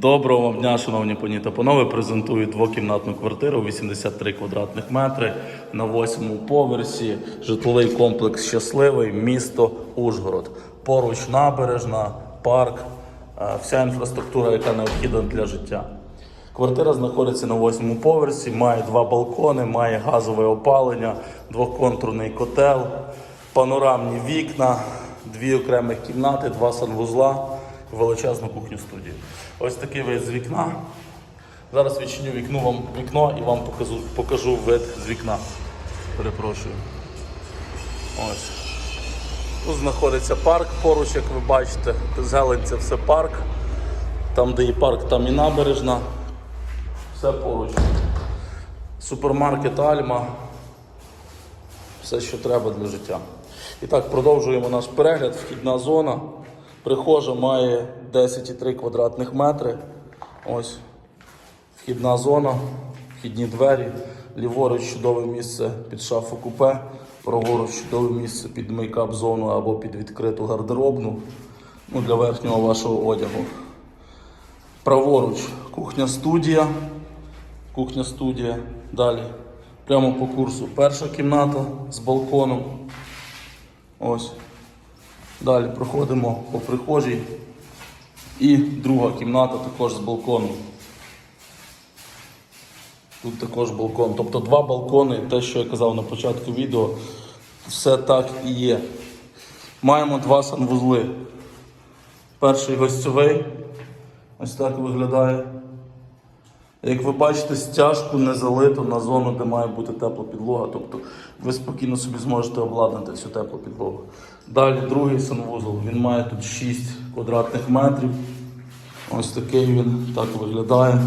Доброго дня, шановні пані та панове. Презентую двокімнатну квартиру 83 квадратних метри на восьмому поверсі. Житловий комплекс щасливий, місто Ужгород. Поруч набережна, парк, е, вся інфраструктура, яка необхідна для життя. Квартира знаходиться на восьмому поверсі, має два балкони, має газове опалення, двоконтурний котел, панорамні вікна, дві окремих кімнати, два санвузла, величезну кухню студію. Ось такий вид з вікна. Зараз відчиню вікно вам вікно і вам покажу, покажу вид з вікна. Перепрошую. Ось. Тут знаходиться парк поруч, як ви бачите. Зелень це все парк. Там, де і парк, там і набережна. Все поруч. Супермаркет Альма. Все, що треба для життя. І так, продовжуємо наш перегляд. Вхідна зона. Прихожа має 10,3 квадратних метри. Ось. Вхідна зона, вхідні двері. Ліворуч чудове місце під шафу купе. Праворуч чудове місце під мейкап зону або під відкриту гардеробну. Ну, для верхнього вашого одягу. Праворуч кухня студія. Кухня студія. Далі. Прямо по курсу. Перша кімната з балконом. Ось. Далі проходимо по прихожій. І друга кімната також з балконом. Тут також балкон. Тобто два балкони, те, що я казав на початку відео, все так і є. Маємо два санвузли. Перший гостьовий. Ось так виглядає. Як ви бачите, стяжку не залито на зону, де має бути тепла підлога. Тобто ви спокійно собі зможете обладнати всю теплу підлогу. Далі другий санвузол. Він має тут 6 квадратних метрів. Ось такий він так виглядає.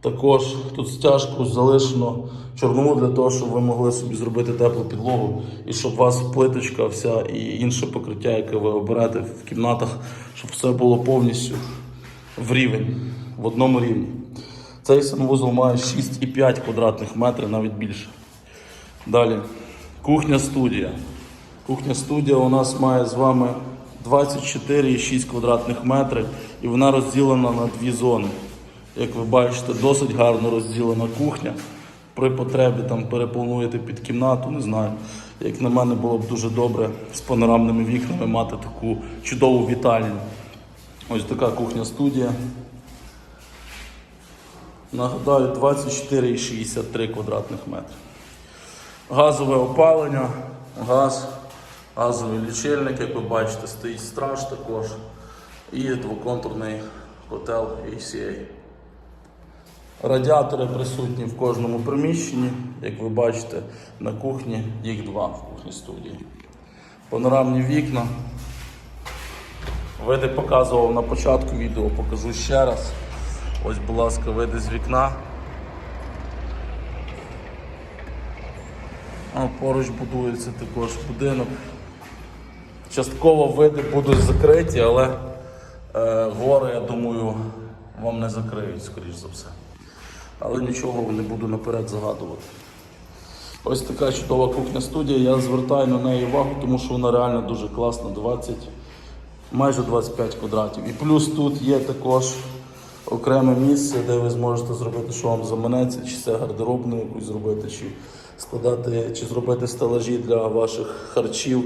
Також тут стяжку залишено чорнову для того, щоб ви могли собі зробити теплу підлогу і щоб у вас плиточка вся і інше покриття, яке ви оберете в кімнатах, щоб все було повністю в рівень, в одному рівні. Цей санвузол має 6,5 квадратних метрів, навіть більше. Далі. Кухня студія. Кухня студія у нас має з вами 24,6 квадратних метрів і вона розділена на дві зони. Як ви бачите, досить гарно розділена кухня. При потребі там переплануєте під кімнату, не знаю. Як на мене було б дуже добре з панорамними вікнами мати таку чудову вітальню. Ось така кухня студія. Нагадаю, 24,63 квадратних метри. Газове опалення, газ, газовий лічильник, як ви бачите, стоїть страж також. І двоконтурний котел ACA. Радіатори присутні в кожному приміщенні, як ви бачите, на кухні їх два в кухні студії. Панорамні вікна. Види показував на початку відео, покажу ще раз. Ось, будь ласка, види з вікна. А поруч будується також будинок. Частково види будуть закриті, але е, гори, я думаю, вам не закриють, скоріш за все. Але нічого не буду наперед загадувати. Ось така чудова кухня студія. Я звертаю на неї увагу, тому що вона реально дуже класна, 20, майже 25 квадратів. І плюс тут є також окреме місце, де ви зможете зробити, що вам заманеться, чи це гардеробну якусь зробити, чи складати, чи зробити стелажі для ваших харчів.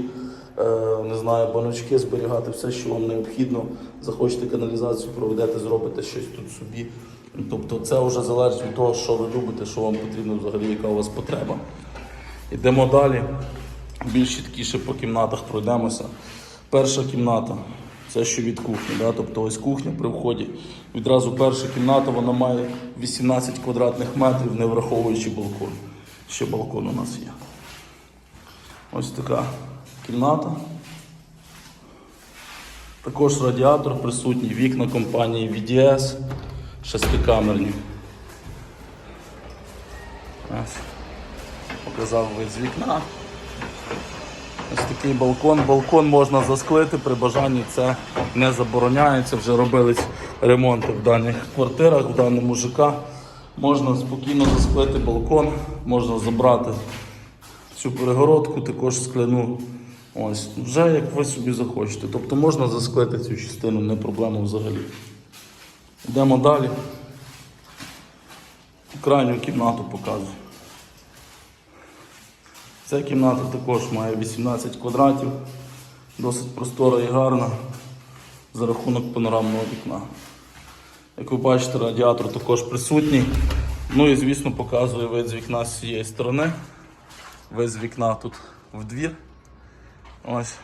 е, Не знаю, баночки зберігати, все, що вам необхідно. Захочете каналізацію, проведете, зробите щось тут собі. Тобто це вже залежить від того, що ви любите, що вам потрібно взагалі, яка у вас потреба. Йдемо далі. Більш чіткіше по кімнатах пройдемося. Перша кімната це що від кухні. Да? Тобто ось кухня при вході. Відразу перша кімната вона має 18 квадратних метрів, не враховуючи балкон. Ще балкон у нас є. Ось така кімната. Також радіатор присутній, вікна компанії VDS, шестикамерні. Показав вид з вікна. Ось такий балкон. Балкон можна засклити при бажанні, це не забороняється. Вже робились ремонти в даних квартирах, в даному ЖК. Можна спокійно засклити балкон, можна забрати цю перегородку, також скляну. Ось, вже як ви собі захочете. Тобто можна засклити цю частину, не проблема взагалі. Йдемо далі. Крайню кімнату показую. Ця кімната також має 18 квадратів, досить простора і гарна за рахунок панорамного вікна. Як ви бачите, радіатор також присутній. Ну і звісно показує вид з вікна з цієї сторони. Вид з вікна тут в двір. Ось.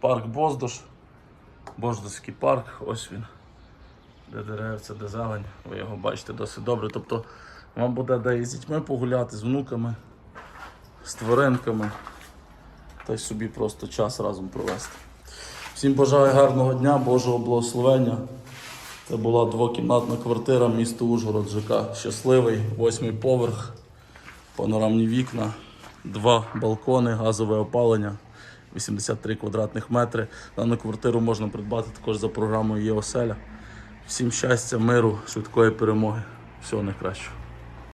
Парк Боздош. Боздоський парк, ось він. Де деревця, де зелень. Ви його бачите досить добре. Тобто вам буде де і з дітьми погуляти, з внуками, з тваринками. Та й собі просто час разом провести. Всім бажаю гарного дня, Божого благословення. Це була двокімнатна квартира, місто Ужгород, ЖК Щасливий, восьмий поверх, панорамні вікна, два балкони, газове опалення, 83 квадратних метри. Дану квартиру можна придбати також за програмою ЄОСЕЛЯ. Всім щастя, миру, швидкої перемоги. Всього найкращого.